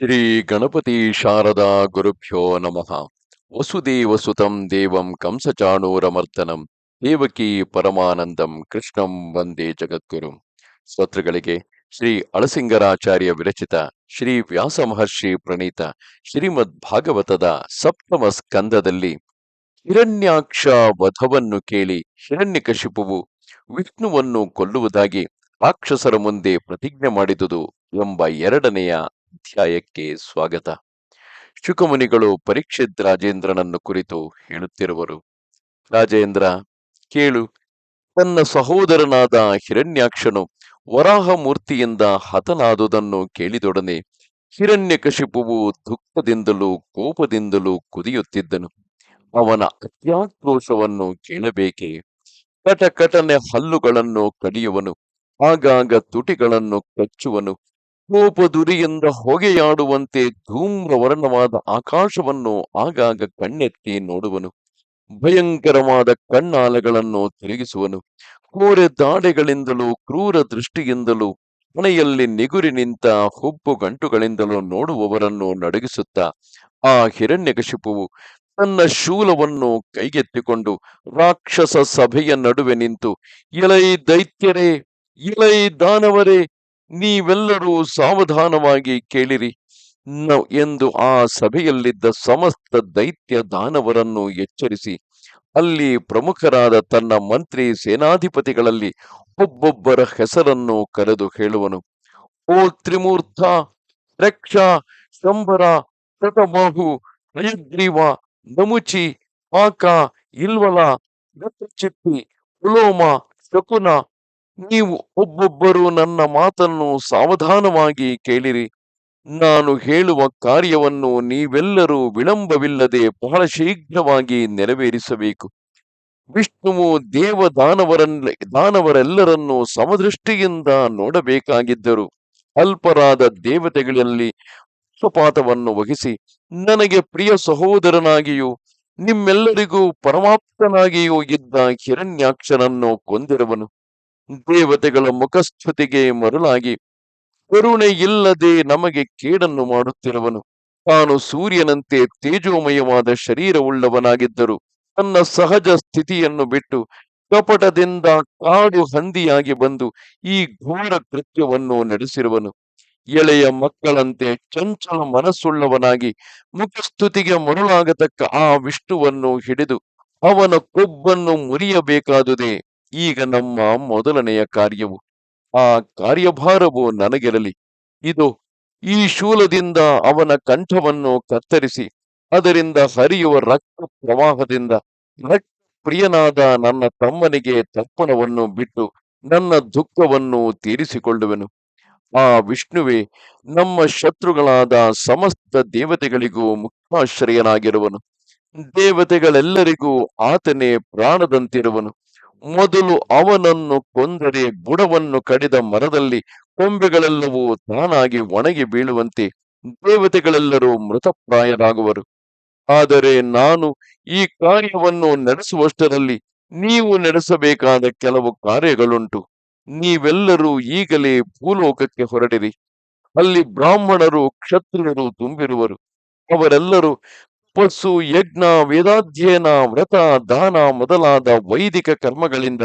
ಶ್ರೀ ಗಣಪತಿ ಶಾರದಾ ಗುರುಭ್ಯೋ ನಮಃ. ವಸುದೇವ ಸುತಂ ದೇವಂ ಕಂಸಚಾಣೂರಮರ್ದನಂ. ದೇವಕಿ ಪರಮಾನಂದಂ ಕೃಷ್ಣಂ ವಂದೇ ಜಗದ್ಗುರು. ಸ್ತೋತ್ರಗಳಿಗೆ ಶ್ರೀ ಅಳಸಿಂಗರಾಚಾರ್ಯ ವಿರಚಿತ ಶ್ರೀ ವ್ಯಾಸ ಮಹರ್ಷಿ ಪ್ರಣೀತ ಶ್ರೀಮದ್ ಭಾಗವತದ ಸಪ್ತಮ ಸ್ಕಂದದಲ್ಲಿ ಹಿರಣ್ಯಾಕ್ಷ ವಧವನ್ನು ಕೇಳಿ ಹಿರಣ್ಯಕಶಿಪುವು ವಿಷ್ಣುವನ್ನು ಕೊಲ್ಲುವುದಾಗಿ ರಾಕ್ಷಸರ ಮುಂದೆ ಪ್ರತಿಜ್ಞೆ ಮಾಡಿದುದು ಎಂಬ ಎರಡನೆಯ ಅಧ್ಯಾಯಕ್ಕೆ ಸ್ವಾಗತ. ಶುಕಮುನಿಗಳು ಪರೀಕ್ಷಿತ್ ರಾಜೇಂದ್ರನನ್ನು ಕುರಿತು ಹೇಳುತ್ತಿರುವರು. ರಾಜೇಂದ್ರ, ಕೇಳು. ತನ್ನ ಸಹೋದರನಾದ ಹಿರಣ್ಯಾಕ್ಷನು ವರಾಹ ಮೂರ್ತಿಯಿಂದ ಹತನಾದುದನ್ನು ಕೇಳಿದೊಡನೆ ಹಿರಣ್ಯಕಶಿಪುವು ದುಃಖದಿಂದಲೂ ಕೋಪದಿಂದಲೂ ಕುದಿಯುತ್ತಿದ್ದನು. ಅವನ ಅತ್ಯಾಕ್ರೋಶವನ್ನು ಕೇಳಬೇಕೆ? ಕಟಕಟನೆ ಹಲ್ಲುಗಳನ್ನು ಕಡಿಯುವನು. ಆಗಾಗ ತುಟಿಗಳನ್ನು ಕಚ್ಚುವನು. ಕೋಪದುರಿಯಿಂದ ಹೊಗೆಯಾಡುವಂತೆ ಧೂಮ್ರವರ್ಣವಾದ ಆಕಾಶವನ್ನು ಆಗಾಗ ಕಣ್ಣೆತ್ತಿ ನೋಡುವನು. ಭಯಂಕರವಾದ ಕಣ್ಣಾಲಗಳನ್ನು ತಿರುಗಿಸುವನು. ಕೋರೆ ದಾಡೆಗಳಿಂದಲೂ ಕ್ರೂರ ದೃಷ್ಟಿಯಿಂದಲೂ ಮನೆಯಲ್ಲಿ ನಿಗುರಿ ನಿಂತ ಹುಬ್ಬು ಗಂಟುಗಳಿಂದಲೂ ನೋಡುವವರನ್ನು ನಡಗಿಸುತ್ತಾ ಆ ಹಿರಣ್ಯಕಶಿಪುವು ತನ್ನ ಶೂಲವನ್ನು ಕೈಗೆತ್ತಿಕೊಂಡು ರಾಕ್ಷಸ ಸಭೆಯ ನಡುವೆ ನಿಂತು ಇಲೈ ದೈತ್ಯರೇ ಇಲೈ ದಾನವರೇ ನೀವೆಲ್ಲರೂ ಸಾವಧಾನವಾಗಿ ಕೇಳಿರಿ. ಎಂದು ಆ ಸಭೆಯಲ್ಲಿದ್ದ ಸಮಸ್ತ ದೈತ್ಯ ದಾನವರನ್ನು ಎಚ್ಚರಿಸಿ, ಅಲ್ಲಿ ಪ್ರಮುಖರಾದ ತನ್ನ ಮಂತ್ರಿ ಸೇನಾಧಿಪತಿಗಳಲ್ಲಿ ಒಬ್ಬೊಬ್ಬರ ಹೆಸರನ್ನು ಕರೆದು ಹೇಳುವನು. ಓ ತ್ರಿಮೂರ್ತ ರಕ್ಷ, ಶಂಬರ ಶತಬಾಹು ಹಯಗ್ರೀವ ನಮುಚಿ, ಪಾಕ, ಇಲ್ವಲ ಗತಚಿಪ್ಪಿ ಉಲೋಮ ಶಕುನ ನೀವು ಒಬ್ಬೊಬ್ಬರು ನನ್ನ ಮಾತನ್ನು ಸಾವಧಾನವಾಗಿ ಕೇಳಿರಿ. ನಾನು ಹೇಳುವ ಕಾರ್ಯವನ್ನು ನೀವೆಲ್ಲರೂ ವಿಳಂಬವಿಲ್ಲದೆ ಬಹಳ ಶೀಘ್ರವಾಗಿ ನೆರವೇರಿಸಬೇಕು. ವಿಷ್ಣುವು ದೇವ ದಾನವರನ್ನ ದಾನವರೆಲ್ಲರನ್ನು ಸಮದೃಷ್ಟಿಯಿಂದ ನೋಡಬೇಕಾಗಿದ್ದರು. ಅಲ್ಪರಾದ ದೇವತೆಗಳಲ್ಲಿ ಸ್ವಪಾತವನ್ನು ವಹಿಸಿ, ನನಗೆ ಪ್ರಿಯ ಸಹೋದರನಾಗಿಯೂ, ನಿಮ್ಮೆಲ್ಲರಿಗೂ ಪರಮಾಪ್ತನಾಗಿಯೂ ಇದ್ದ ಹಿರಣ್ಯಾಕ್ಷನನ್ನು ಕೊಂದಿರುವನು. ದೇವತೆಗಳ ಮುಖಸ್ತುತಿಗೆ ಮರುಳಾಗಿ ಕರುಣೆ ಇಲ್ಲದೆ ನಮಗೆ ಕೇಡನ್ನು ಮಾಡುತ್ತಿರುವನು. ತಾನು ಸೂರ್ಯನಂತೆ ತೇಜೋಮಯವಾದ ಶರೀರವುಳ್ಳವನಾಗಿದ್ದರು, ತನ್ನ ಸಹಜ ಸ್ಥಿತಿಯನ್ನು ಬಿಟ್ಟು ಕಪಟದಿಂದ ಕಾಡು ಹಂದಿಯಾಗಿ ಬಂದು ಈ ಘೋರ ಕೃತ್ಯವನ್ನು ನಡೆಸಿರುವನು. ಎಳೆಯ ಮಕ್ಕಳಂತೆ ಚಂಚಲ ಮನಸ್ಸುಳ್ಳವನಾಗಿ ಮುಖಸ್ತುತಿಗೆ ಮರುಳಾಗತಕ್ಕ ಆ ವಿಷ್ಣುವನ್ನು ಹಿಡಿದು ಅವನ ಕೊಬ್ಬನ್ನು ಮುರಿಯಬೇಕಾದುದೇ. ಈಗ ನಮ್ಮ ಮೊದಲನೆಯ ಕಾರ್ಯವು, ಆ ಕಾರ್ಯಭಾರವು ನನಗಿರಲಿ. ಇದು ಈ ಶೂಲದಿಂದ ಅವನ ಕಂಠವನ್ನು ಕತ್ತರಿಸಿ, ಅದರಿಂದ ಹರಿಯುವ ರಕ್ತ ಪ್ರವಾಹದಿಂದ ರಕ್ತ ಪ್ರಿಯನಾದ ನನ್ನ ತಮ್ಮನಿಗೆ ತರ್ಪಣವನ್ನು ಬಿಟ್ಟು ನನ್ನ ದುಃಖವನ್ನು ತೀರಿಸಿಕೊಳ್ಳುವೆನು. ಆ ವಿಷ್ಣುವೇ, ನಮ್ಮ ಶತ್ರುಗಳಾದ ಸಮಸ್ತ ದೇವತೆಗಳಿಗೂ ಮುಖ್ಯಾಶ್ರಯನಾಗಿರುವನು. ದೇವತೆಗಳೆಲ್ಲರಿಗೂ ಆತನೇ ಪ್ರಾಣದಂತಿರುವನು. ಮೊದಲು ಅವನನ್ನು ಕೊಂದರೆ ಬುಡವನ್ನು ಕಡಿದ ಮರದಲ್ಲಿ ಕೊಂಬೆಗಳೆಲ್ಲವೂ ತಾನಾಗಿ ಒಣಗಿ ಬೀಳುವಂತೆ ದೇವತೆಗಳೆಲ್ಲರೂ ಮೃತಪ್ರಾಯರಾಗುವರು. ಆದರೆ ನಾನು ಈ ಕಾರ್ಯವನ್ನು ನಡೆಸುವಷ್ಟರಲ್ಲಿ ನೀವು ನಡೆಸಬೇಕಾದ ಕೆಲವು ಕಾರ್ಯಗಳುಂಟು. ನೀವೆಲ್ಲರೂ ಈಗಲೇ ಭೂಲೋಕಕ್ಕೆ ಹೊರಡಿರಿ. ಅಲ್ಲಿ ಬ್ರಾಹ್ಮಣರು ಕ್ಷತ್ರಿಯರು ತುಂಬಿರುವರು. ಅವರೆಲ್ಲರೂ ತಪಸ್ಸು ಯಜ್ಞ, ವೇದಾಧ್ಯಯನ, ವ್ರತ, ದಾನ ಮೊದಲಾದ ವೈದಿಕ ಕರ್ಮಗಳಿಂದ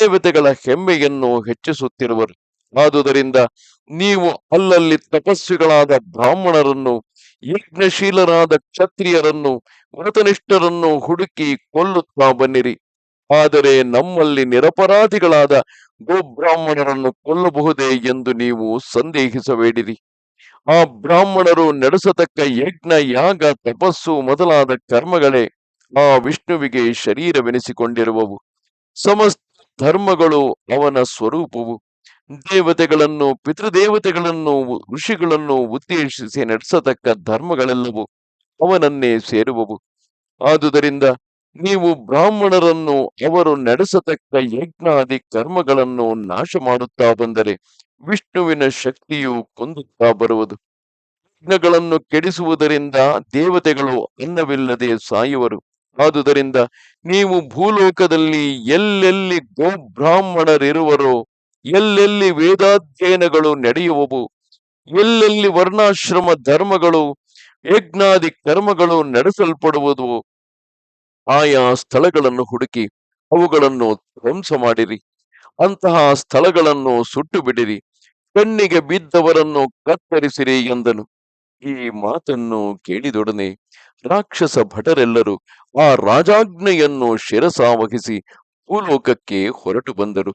ದೇವತೆಗಳ ಹೆಮ್ಮೆಯನ್ನು ಹೆಚ್ಚಿಸುತ್ತಿರುವರು. ಆದುದರಿಂದ ನೀವು ಅಲ್ಲಲ್ಲಿ ತಪಸ್ವಿಗಳಾದ ಬ್ರಾಹ್ಮಣರನ್ನು, ಯಜ್ಞಶೀಲರಾದ ಕ್ಷತ್ರಿಯರನ್ನು, ವ್ರತನಿಷ್ಠರನ್ನು ಹುಡುಕಿ ಕೊಲ್ಲುತ್ತಾ ಬನ್ನಿರಿ. ಆದರೆ ನಮ್ಮಲ್ಲಿ ನಿರಪರಾಧಿಗಳಾದ ಗೋಬ್ರಾಹ್ಮಣರನ್ನು ಕೊಲ್ಲಬಹುದೇ ಎಂದು ನೀವು ಸಂದೇಹಿಸಬೇಡಿರಿ. ಆ ಬ್ರಾಹ್ಮಣರು ನಡೆಸತಕ್ಕ ಯಜ್ಞ, ಯಾಗ, ತಪಸ್ಸು ಮೊದಲಾದ ಕರ್ಮಗಳೇ ಆ ವಿಷ್ಣುವಿಗೆ ಶರೀರವೆನಿಸಿಕೊಂಡಿರುವವು. ಸಮಸ್ತ ಧರ್ಮಗಳು ಅವನ ಸ್ವರೂಪವು. ದೇವತೆಗಳನ್ನು, ಪಿತೃದೇವತೆಗಳನ್ನು, ಋಷಿಗಳನ್ನು ಉದ್ದೇಶಿಸಿ ನಡೆಸತಕ್ಕ ಧರ್ಮಗಳೆಲ್ಲವೂ ಅವನನ್ನೇ ಸೇರುವವು. ಆದುದರಿಂದ ನೀವು ಬ್ರಾಹ್ಮಣರನ್ನು, ಅವರು ನಡೆಸತಕ್ಕ ಯಜ್ಞಾದಿ ಕರ್ಮಗಳನ್ನು ನಾಶ ಮಾಡುತ್ತಾ ಬಂದರೆ ವಿಷ್ಣುವಿನ ಶಕ್ತಿಯು ಕುಂದುತ್ತಾ ಬರುವುದು. ಯಜ್ಞಗಳನ್ನು ಕೆಡಿಸುವುದರಿಂದ ದೇವತೆಗಳು ಅನ್ನವಿಲ್ಲದೆ ಸಾಯುವರು. ಆದುದರಿಂದ ನೀವು ಭೂಲೋಕದಲ್ಲಿ ಎಲ್ಲೆಲ್ಲಿ ಗೋಬ್ರಾಹ್ಮಣರಿರುವರೋ, ಎಲ್ಲೆಲ್ಲಿ ವೇದಾಧ್ಯಯನಗಳು ನಡೆಯುವವು, ಎಲ್ಲೆಲ್ಲಿ ವರ್ಣಾಶ್ರಮ ಧರ್ಮಗಳು, ಯಜ್ಞಾದಿ ಕರ್ಮಗಳು ನಡೆಸಲ್ಪಡುವುದು, ಆಯಾ ಸ್ಥಳಗಳನ್ನು ಹುಡುಕಿ ಅವುಗಳನ್ನು ಧ್ವಂಸ ಮಾಡಿರಿ. ಅಂತಹ ಸ್ಥಳಗಳನ್ನು ಸುಟ್ಟು ಬಿಡಿರಿ ಕಣ್ಣಿಗೆ ಬಿದ್ದವರನ್ನು ಕತ್ತರಿಸಿರಿ ಎಂದನು. ಈ ಮಾತನ್ನು ಕೇಳಿದೊಡನೆ ರಾಕ್ಷಸ ಭಟರೆಲ್ಲರೂ ಆ ರಾಜಾಜ್ಞೆಯನ್ನು ಶಿರಸಾವಹಿಸಿ ಭೂಲೋಕಕ್ಕೆ ಹೊರಟು ಬಂದರು.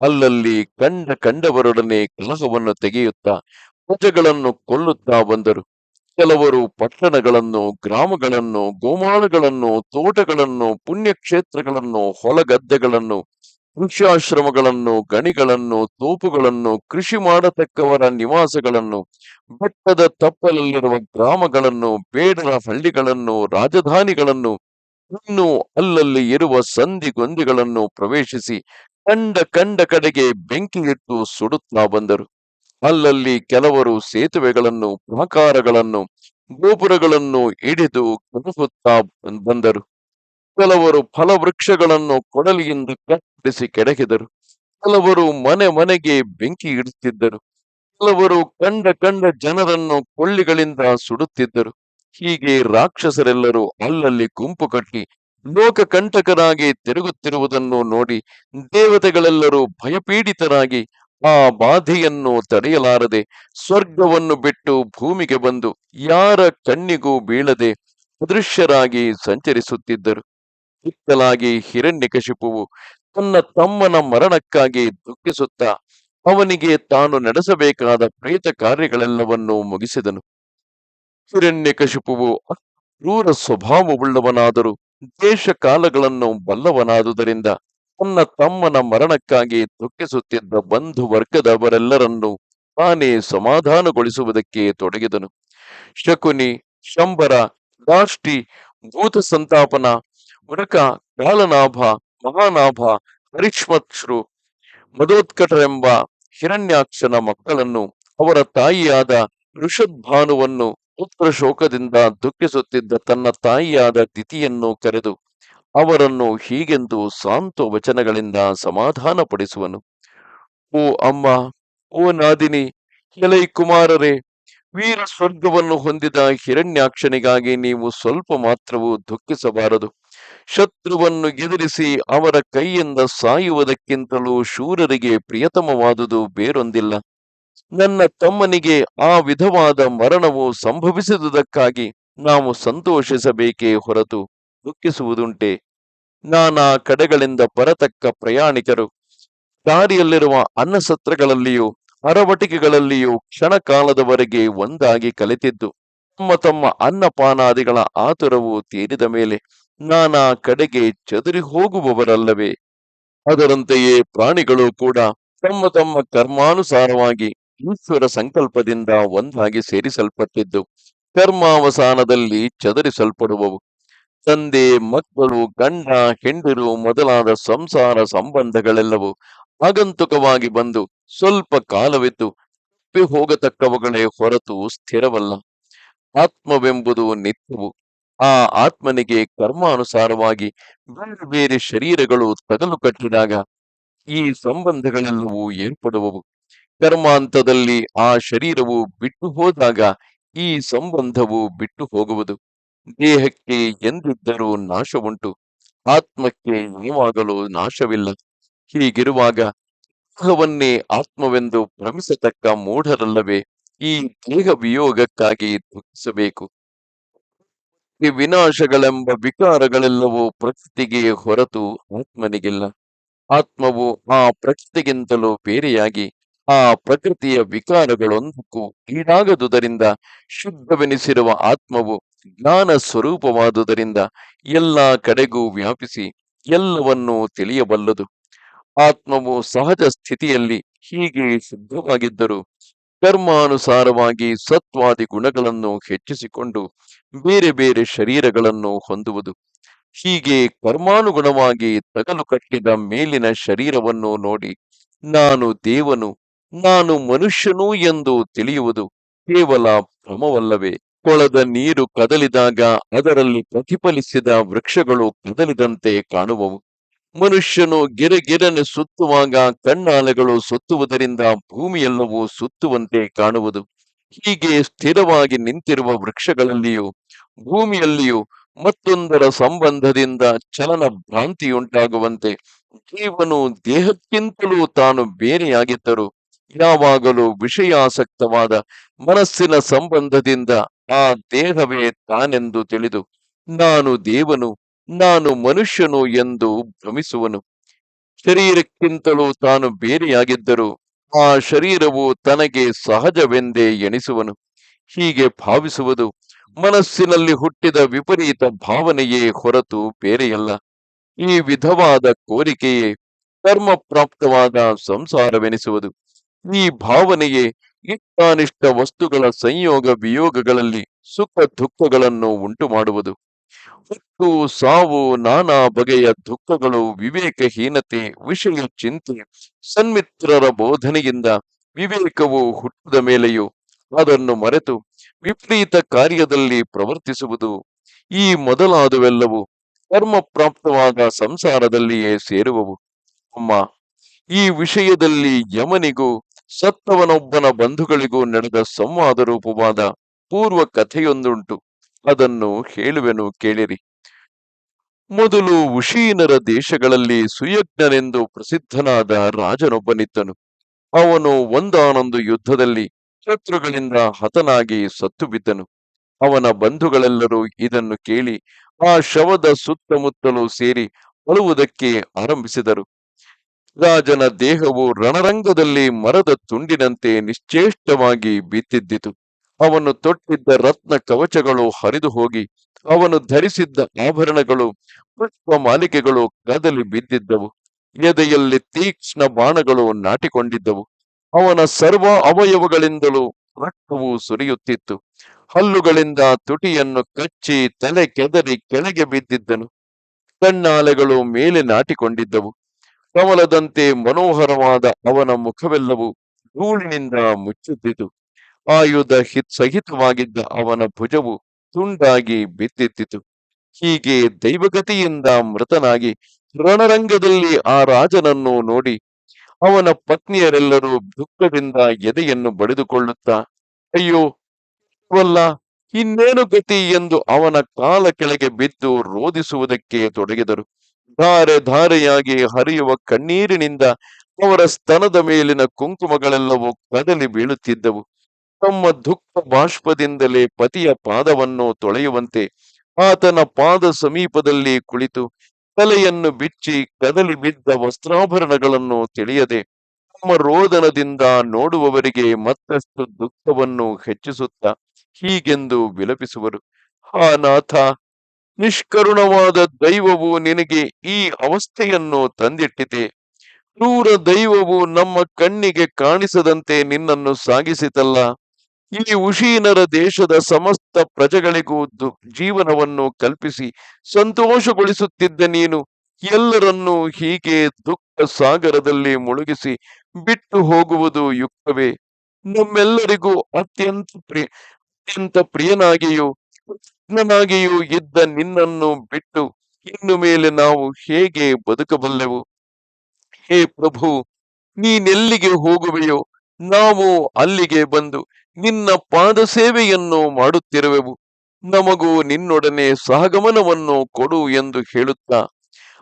ಅಲ್ಲಲ್ಲಿ ಕಂಡ ಕಂಡವರೊಡನೆ ಕಲಹವನ್ನು ತೆಗೆಯುತ್ತಾ ಪ್ರಜೆಗಳನ್ನು ಕೊಲ್ಲುತ್ತಾ ಬಂದರು. ಕೆಲವರು ಪಟ್ಟಣಗಳನ್ನು, ಗ್ರಾಮಗಳನ್ನು, ಗೋಮಾಳಗಳನ್ನು, ತೋಟಗಳನ್ನು, ಪುಣ್ಯಕ್ಷೇತ್ರಗಳನ್ನು, ಹೊಲಗದ್ದೆಗಳನ್ನು ವೃಕ್ಷಾಶ್ರಮಗಳನ್ನು ಗಣಿಗಳನ್ನು, ತೋಪುಗಳನ್ನು, ಕೃಷಿ ಮಾಡತಕ್ಕವರ ನಿವಾಸಗಳನ್ನು, ಬೆಟ್ಟದ ತಪ್ಪಲಲ್ಲಿರುವ ಗ್ರಾಮಗಳನ್ನು, ಬೇಡರ ಹಳ್ಳಿಗಳನ್ನು, ರಾಜಧಾನಿಗಳನ್ನು, ಇನ್ನೂ ಅಲ್ಲಲ್ಲಿ ಇರುವ ಸಂಧಿಗೊಂದಿಗಳನ್ನು ಪ್ರವೇಶಿಸಿ ಕಂಡ ಕಂಡ ಕಡೆಗೆ ಬೆಂಕಿಯಿಟ್ಟು ಸುಡುತ್ತಾ ಬಂದರು. ಅಲ್ಲಲ್ಲಿ ಕೆಲವರು ಸೇತುವೆಗಳನ್ನು, ಪ್ರಾಕಾರಗಳನ್ನು, ಗೋಪುರಗಳನ್ನು ಹಿಡಿದು ಕೆಡಹುತ್ತಾ ಬಂದರು. ಕೆಲವರು ಫಲವೃಕ್ಷಗಳನ್ನು ಕೊಡಲಿಯಿಂದ ಕತ್ತರಿಸಿ ಕೆಡಕಿದರು. ಕೆಲವರು ಮನೆ ಮನೆಗೆ ಬೆಂಕಿ ಇಡುತ್ತಿದ್ದರು. ಕೆಲವರು ಕಂಡ ಕಂಡ ಜನರನ್ನು ಕೊಳ್ಳಿಗಳಿಂದ ಸುಡುತ್ತಿದ್ದರು. ಹೀಗೆ ರಾಕ್ಷಸರೆಲ್ಲರೂ ಅಲ್ಲಲ್ಲಿ ಗುಂಪು ಕಟ್ಟಿ ಲೋಕಕಂಟಕರಾಗಿ ತಿರುಗುತ್ತಿರುವುದನ್ನು ನೋಡಿ ದೇವತೆಗಳೆಲ್ಲರೂ ಭಯಪೀಡಿತರಾಗಿ ಆ ಬಾಧೆಯನ್ನು ತಡೆಯಲಾರದೆ ಸ್ವರ್ಗವನ್ನು ಬಿಟ್ಟು ಭೂಮಿಗೆ ಬಂದು ಯಾರ ಕಣ್ಣಿಗೂ ಬೀಳದೆ ಅದೃಶ್ಯರಾಗಿ ಸಂಚರಿಸುತ್ತಿದ್ದರು. ಇತ್ತಲಾಗಿ ಹಿರಣ್ಯಕಶಿಪುವು ತನ್ನ ತಮ್ಮನ ಮರಣಕ್ಕಾಗಿ ದುಃಖಿಸುತ್ತಾ ಅವನಿಗೆ ತಾನು ನಡೆಸಬೇಕಾದ ಪ್ರೇತ ಕಾರ್ಯಗಳೆಲ್ಲವನ್ನೂ ಮುಗಿಸಿದನು. ಹಿರಣ್ಯಕಶಿಪುವು ಕ್ರೂರ ಸ್ವಭಾವವುಳ್ಳವನಾದರೂ ದೇಶ ಕಾಲಗಳನ್ನು ಬಲ್ಲವನಾದುದರಿಂದ ತನ್ನ ತಮ್ಮನ ಮರಣಕ್ಕಾಗಿ ದುಃಖಿಸುತ್ತಿದ್ದ ಬಂಧು ವರ್ಗದವರೆಲ್ಲರನ್ನೂ ತಾನೇ ಸಮಾಧಾನಗೊಳಿಸುವುದಕ್ಕೆ ತೊಡಗಿದನು. ಶಕುನಿ, ಶಂಬರ, ದಾಷ್ಟಿ ಭೂತ ಸಂತಾಪನ ಉಡಕ ಬಾಲನಾಭ ಮಹಾನಾಭ ಹರಿಶ್ಮತ್ಶ್ರು ಮದೋತ್ಕಟರೆಂಬ ಹಿರಣ್ಯಾಕ್ಷನ ಮಕ್ಕಳನ್ನು ಅವರ ತಾಯಿಯಾದ ಋಷದ್ಭಾನುವನ್ನು ಪುತ್ರ ಶೋಕದಿಂದ ದುಃಖಿಸುತ್ತಿದ್ದ ತನ್ನ ತಾಯಿಯಾದ ತಿಥಿಯನ್ನು ಕರೆದು ಅವರನ್ನು ಹೀಗೆಂದು ಸಾಂತ್ವ ವಚನಗಳಿಂದ ಸಮಾಧಾನಪಡಿಸುವನು. ಓ ಅಮ್ಮ, ಓ ನಾದಿನಿ, ಎಲೈ ಕುಮಾರರೇ, ವೀರ ಸ್ವರ್ಗವನ್ನು ಹೊಂದಿದ ಹಿರಣ್ಯಾಕ್ಷನಿಗಾಗಿ ನೀವು ಸ್ವಲ್ಪ ಮಾತ್ರವೂ ದುಃಖಿಸಬಾರದು. ಶತ್ರುವನ್ನು ಎದುರಿಸಿ ಅವರ ಕೈಯಿಂದ ಸಾಯುವುದಕ್ಕಿಂತಲೂ ಶೂರರಿಗೆ ಪ್ರಿಯತಮವಾದುದು ಬೇರೊಂದಿಲ್ಲ. ನನ್ನ ತಮ್ಮನಿಗೆ ಆ ವಿಧವಾದ ಮರಣವು ಸಂಭವಿಸಿದುದಕ್ಕಾಗಿ ನಾವು ಸಂತೋಷಿಸಬೇಕೇ ಹೊರತು ದುಃಖಿಸುವುದುಂಟೆ. ನಾನಾ ಕಡೆಗಳಿಂದ ಬರತಕ್ಕ ಪ್ರಯಾಣಿಕರು, ದಾರಿಯಲ್ಲಿರುವ ಅನ್ನಸತ್ರಗಳಲ್ಲಿಯೂ ಅರವಟಿಕೆಗಳಲ್ಲಿಯೂ ಕ್ಷಣಕಾಲದವರೆಗೆ ಒಂದಾಗಿ ಕಲಿತಿದ್ದು, ತಮ್ಮ ತಮ್ಮ ಅನ್ನಪಾನಾದಿಗಳ ಆತುರವು ತೀರಿದ ಮೇಲೆ ನಾನಾ ಕಡೆಗೆ ಚದುರಿ ಹೋಗುವವರಲ್ಲವೇ? ಅದರಂತೆಯೇ ಪ್ರಾಣಿಗಳು ಕೂಡ ತಮ್ಮ ತಮ್ಮ ಕರ್ಮಾನುಸಾರವಾಗಿ ಈಶ್ವರ ಸಂಕಲ್ಪದಿಂದ ಒಂದಾಗಿ ಸೇರಿಸಲ್ಪಟ್ಟಿದ್ದು, ಕರ್ಮಾವಸಾನದಲ್ಲಿ ಚದರಿಸಲ್ಪಡುವವು. ತಂದೆ, ಮಕ್ಕಳು, ಗಂಡ, ಹೆಂಡಿರು ಮೊದಲಾದ ಸಂಸಾರ ಸಂಬಂಧಗಳೆಲ್ಲವೂ ಆಗಂತುಕವಾಗಿ ಬಂದು ಸ್ವಲ್ಪ ಕಾಲವಿದ್ದು ತಪ್ಪಿ ಹೋಗತಕ್ಕವುಗಳೇ ಹೊರತು ಸ್ಥಿರವಲ್ಲ. ಆತ್ಮವೆಂಬುದು ನಿತ್ಯವು ಆ ಆತ್ಮನಿಗೆ ಕರ್ಮಾನುಸಾರವಾಗಿ ಬೇರೆ ಬೇರೆ ಶರೀರಗಳು ತಗಲು ಕಟ್ಟಿದಾಗ ಈ ಸಂಬಂಧಗಳೆಲ್ಲವೂ ಏರ್ಪಡುವವು. ಕರ್ಮಾಂತದಲ್ಲಿ ಆ ಶರೀರವು ಬಿಟ್ಟು ಹೋದಾಗ ಈ ಸಂಬಂಧವು ಬಿಟ್ಟು ಹೋಗುವುದು. ದೇಹಕ್ಕೆ ಎಂದಿದ್ದರೂ ನಾಶವುಂಟು. ಆತ್ಮಕ್ಕೆ ಯಾವಾಗಲೂ ನಾಶವಿಲ್ಲ. ಹೀಗಿರುವಾಗ ದೇಹವನ್ನೇ ಆತ್ಮವೆಂದು ಭ್ರಮಿಸತಕ್ಕ ಮೂಢರಲ್ಲವೇ ಈ ದೇಹ ವಿಯೋಗಕ್ಕಾಗಿ ದುಃಖಿಸಬೇಕು. ಈ ವಿನಾಶಗಳೆಂಬ ವಿಕಾರಗಳೆಲ್ಲವೂ ಪ್ರಕೃತಿಗೆ ಹೊರತು ಆತ್ಮನಿಗಿಲ್ಲ. ಆತ್ಮವು ಆ ಪ್ರಕೃತಿಗಿಂತಲೂ ಬೇರೆಯಾಗಿ ಆ ಪ್ರಕೃತಿಯ ವಿಕಾರಗಳೊಂದಕ್ಕೂ ಈಡಾಗದುದರಿಂದ ಶುದ್ಧವೆನಿಸಿರುವ ಆತ್ಮವು ಜ್ಞಾನ ಸ್ವರೂಪವಾದುದರಿಂದ ಎಲ್ಲ ಕಡೆಗೂ ವ್ಯಾಪಿಸಿ ಎಲ್ಲವನ್ನೂ ತಿಳಿಯಬಲ್ಲದು. ಆತ್ಮವು ಸಹಜ ಸ್ಥಿತಿಯಲ್ಲಿ ಹೀಗೆ ಶುದ್ಧವಾಗಿದ್ದರೂ ಕರ್ಮಾನುಸಾರವಾಗಿ ಸತ್ವಾದಿ ಗುಣಗಳನ್ನು ಹೆಚ್ಚಿಸಿಕೊಂಡು ಬೇರೆ ಬೇರೆ ಶರೀರಗಳನ್ನು ಹೊಂದುವುದು. ಹೀಗೆ ಕರ್ಮಾನುಗುಣವಾಗಿ ತಗಲು ಕಟ್ಟಿದ ಮೇಲಿನ ಶರೀರವನ್ನು ನೋಡಿ, ನಾನು ದೇವನು, ನಾನು ಮನುಷ್ಯನು ಎಂದು ತಿಳಿಯುವುದು ಕೇವಲ ಭ್ರಮವಲ್ಲವೇ? ಕೊಳದ ನೀರು ಕದಲಿದಾಗ ಅದರಲ್ಲಿ ಪ್ರತಿಫಲಿಸಿದ ವೃಕ್ಷಗಳು ಕದಲಿದಂತೆ ಕಾಣುವವು. ಮನುಷ್ಯನು ಗಿರಗಿರನೆ ಸುತ್ತುವಾಗ ಕಣ್ಣಾಲೆಗಳು ಸುತ್ತುವುದರಿಂದ ಭೂಮಿಯೆಲ್ಲವೂ ಸುತ್ತುವಂತೆ ಕಾಣುವುದು. ಹೀಗೆ ಸ್ಥಿರವಾಗಿ ನಿಂತಿರುವ ವೃಕ್ಷಗಳಲ್ಲಿಯೂ, ಭೂಮಿಯಲ್ಲಿಯೂ ಮತ್ತೊಂದರ ಸಂಬಂಧದಿಂದ ಚಲನ ಭ್ರಾಂತಿಯುಂಟಾಗುವಂತೆ ಜೀವನು ದೇಹಕ್ಕಿಂತಲೂ ತಾನು ಬೇರೆಯಾಗಿದ್ದರು, ಯಾವಾಗಲೂ ವಿಷಯಾಸಕ್ತವಾದ ಮನಸ್ಸಿನ ಸಂಬಂಧದಿಂದ ಆ ದೇಹವೇ ತಾನೆಂದು ತಿಳಿದು, ನಾನು ದೇವನು ನಾನು ಮನುಷ್ಯನು ಎಂದು ಭ್ರಮಿಸುವನು. ಶರೀರಕ್ಕಿಂತಲೂ ತಾನು ಬೇರೆಯಾಗಿದ್ದರೂ ಆ ಶರೀರವು ತನಗೆ ಸಹಜವೆಂದೇ ಎಣಿಸುವನು. ಹೀಗೆ ಭಾವಿಸುವುದು ಮನಸ್ಸಿನಲ್ಲಿ ಹುಟ್ಟಿದ ವಿಪರೀತ ಭಾವನೆಯೇ ಹೊರತು ಬೇರೆಯಲ್ಲ. ಈ ವಿಧವಾದ ಕೋರಿಕೆಯೇ ಕರ್ಮ ಪ್ರಾಪ್ತವಾದ ಸಂಸಾರವೆನಿಸುವುದು. ಈ ಭಾವನೆಯೇ ಇಷ್ಟಾನಿಷ್ಟ ವಸ್ತುಗಳ ಸಂಯೋಗ ವಿಯೋಗಗಳಲ್ಲಿ ಸುಖ ದುಃಖಗಳನ್ನು ಉಂಟು ಮಾಡುವುದು ಹುಟ್ಟು ಸಾವು ನಾನಾ ಬಗೆಯ ದುಃಖಗಳು, ವಿವೇಕಹೀನತೆ, ವಿಷಯ ಚಿಂತೆ, ಸನ್ಮಿತ್ರರ ಬೋಧನೆಯಿಂದ ವಿವೇಕವು ಹುಟ್ಟದ ಮೇಲೆಯೂ ಅದನ್ನು ಮರೆತು ವಿಪರೀತ ಕಾರ್ಯದಲ್ಲಿ ಪ್ರವರ್ತಿಸುವುದು. ಈ ಮೊದಲಾದವೆಲ್ಲವೂ ಕರ್ಮ ಪ್ರಾಪ್ತವಾದ ಸಂಸಾರದಲ್ಲಿಯೇ ಸೇರುವವು. ಅಮ್ಮ, ಈ ವಿಷಯದಲ್ಲಿ ಯಮನಿಗೂ ಸತ್ತವನೊಬ್ಬನ ಬಂಧುಗಳಿಗೂ ನಡೆದ ಸಂವಾದ ರೂಪವಾದ ಪೂರ್ವ ಕಥೆಯೊಂದುಂಟು ಅದನ್ನು ಹೇಳುವೆನು ಕೇಳಿರಿ. ಮೊದಲು ಉಶೀನರ ದೇಶಗಳಲ್ಲಿ ಸುಯಜ್ಞನೆಂದು ಪ್ರಸಿದ್ಧನಾದ ರಾಜನೊಬ್ಬನಿದ್ದನು. ಅವನು ಒಂದಾನೊಂದು ಯುದ್ಧದಲ್ಲಿ ಶತ್ರುಗಳಿಂದ ಹತನಾಗಿ ಸತ್ತು ಬಿದ್ದನು ಅವನ ಬಂಧುಗಳೆಲ್ಲರೂ ಇದನ್ನು ಕೇಳಿ ಆ ಶವದ ಸುತ್ತಮುತ್ತಲೂ ಸೇರಿ ಅಳುವುದಕ್ಕೆ ಆರಂಭಿಸಿದರು. ರಾಜನ ದೇಹವು ರಣರಂಗದಲ್ಲಿ ಮರದ ತುಂಡಿನಂತೆ ನಿಶ್ಚೇಷ್ಟವಾಗಿ ಬಿದ್ದಿದ್ದಿತು ಅವನು ತೊಟ್ಟಿದ್ದ ರತ್ನ ಕವಚಗಳು ಹರಿದು ಹೋಗಿ, ಅವನು ಧರಿಸಿದ್ದ ಆಭರಣಗಳು, ಪುಷ್ಪ ಮಾಲಿಕೆಗಳು ಕದಲಿ ಬಿದ್ದಿದ್ದವು, ಎದೆಯಲ್ಲಿ ತೀಕ್ಷ್ಣ ಬಾಣಗಳು ನಾಟಿಕೊಂಡಿದ್ದವು. ಅವನ ಸರ್ವ ಅವಯವಗಳಿಂದಲೂ ರಕ್ತವು ಸುರಿಯುತ್ತಿತ್ತು. ಹಲ್ಲುಗಳಿಂದ ತುಟಿಯನ್ನು ಕಚ್ಚಿ ತಲೆ ಕೆದರಿ ಕೆಳಗೆ ಬಿದ್ದಿದ್ದನು. ಕಣ್ಣಾಲೆಗಳು ಮೇಲೆ ನಾಟಿಕೊಂಡಿದ್ದವು. ಕಮಲದಂತೆ ಮನೋಹರವಾದ ಅವನ ಮುಖವೆಲ್ಲವೂ ಧೂಳಿನಿಂದ ಮುಚ್ಚುತ್ತಿತು. ಆಯುಧ ಹಿತ್ ಸಹಿತವಾಗಿದ್ದ ಅವನ ಭುಜವು ತುಂಡಾಗಿ ಬಿದ್ದಿತ್ತಿತು ಹೀಗೆ ದೈವಗತಿಯಿಂದ ಮೃತನಾಗಿ ರಣರಂಗದಲ್ಲಿ ಆ ರಾಜನನ್ನು ನೋಡಿ ಅವನ ಪತ್ನಿಯರೆಲ್ಲರೂ ದುಃಖದಿಂದ ಎದೆಯನ್ನು ಬಡಿದುಕೊಳ್ಳುತ್ತಾ, ಅಯ್ಯೋ ವಲ್ಲ ಇನ್ನೇನು ಗತಿ? ಎಂದು ಅವನ ಕಾಲ ಕೆಳಗೆ ಬಿದ್ದು ರೋಧಿಸುವುದಕ್ಕೆ ತೊಡಗಿದರು. ಧಾರೆ ಧಾರೆಯಾಗಿ ಹರಿಯುವ ಕಣ್ಣೀರಿನಿಂದ ಅವರ ಸ್ತನದ ಮೇಲಿನ ಕುಂಕುಮಗಳೆಲ್ಲವೂ ಕದಲಿ ಬೀಳುತ್ತಿದ್ದವು. ತಮ್ಮ ದುಃಖ ಬಾಷ್ಪದಿಂದಲೇ ಪತಿಯ ಪಾದವನ್ನು ತೊಳೆಯುವಂತೆ ಆತನ ಪಾದ ಸಮೀಪದಲ್ಲಿ ಕುಳಿತು ತಲೆಯನ್ನು ಬಿಚ್ಚಿ ಕದಲಿ ಬಿದ್ದ ವಸ್ತ್ರಾಭರಣಗಳನ್ನು ತಿಳಿಯದೆ ತಮ್ಮ ರೋದನದಿಂದ ನೋಡುವವರಿಗೆ ಮತ್ತಷ್ಟು ದುಃಖವನ್ನು ಹೆಚ್ಚಿಸುತ್ತಾ ಹೀಗೆಂದು ವಿಲಪಿಸುವರು. ಹಾ ನಾಥ, ನಿಷ್ಕರುಣವಾದ ದೈವವು ನಿನಗೆ ಈ ಅವಸ್ಥೆಯನ್ನು ತಂದಿಟ್ಟಿದೆ. ಕ್ರೂರ ದೈವವು ನಮ್ಮ ಕಣ್ಣಿಗೆ ಕಾಣಿಸದಂತೆ ನಿನ್ನನ್ನು ಸಾಗಿಸಿತಲ್ಲ. ಈ ಉಶೀನರ ದೇಶದ ಸಮಸ್ತ ಪ್ರಜೆಗಳಿಗೂ ಜೀವನವನ್ನು ಕಲ್ಪಿಸಿ ಸಂತೋಷಗೊಳಿಸುತ್ತಿದ್ದ ನೀನು. ಎಲ್ಲರನ್ನೂ ಹೀಗೆ ದುಃಖ ಸಾಗರದಲ್ಲಿ ಮುಳುಗಿಸಿ ಬಿಟ್ಟು ಹೋಗುವುದು ಯುಕ್ತವೇ. ನಮ್ಮೆಲ್ಲರಿಗೂ ಅತ್ಯಂತ ಪ್ರಿಯ, ಅತ್ಯಂತ ಪ್ರಿಯನಾಗಿಯೂ, ಕೃಷ್ಣನಾಗಿಯೂ ಇದ್ದ ನಿನ್ನನ್ನು ಬಿಟ್ಟು ಇನ್ನು ಮೇಲೆ ನಾವು ಹೇಗೆ ಬದುಕಬಲ್ಲೆವು? ಹೇ ಪ್ರಭು, ನೀನೆಲ್ಲಿಗೆ ಹೋಗುವೆಯೋ, ನಾವು ಅಲ್ಲಿಗೆ ಬಂದು ನಿನ್ನ ಪಾದ ಸೇವೆಯನ್ನು ಮಾಡುತ್ತಿರುವೆವು. ನಮಗೂ ನಿನ್ನೊಡನೆ ಸಹಗಮನವನ್ನು ಕೊಡು ಎಂದು ಹೇಳುತ್ತಾ,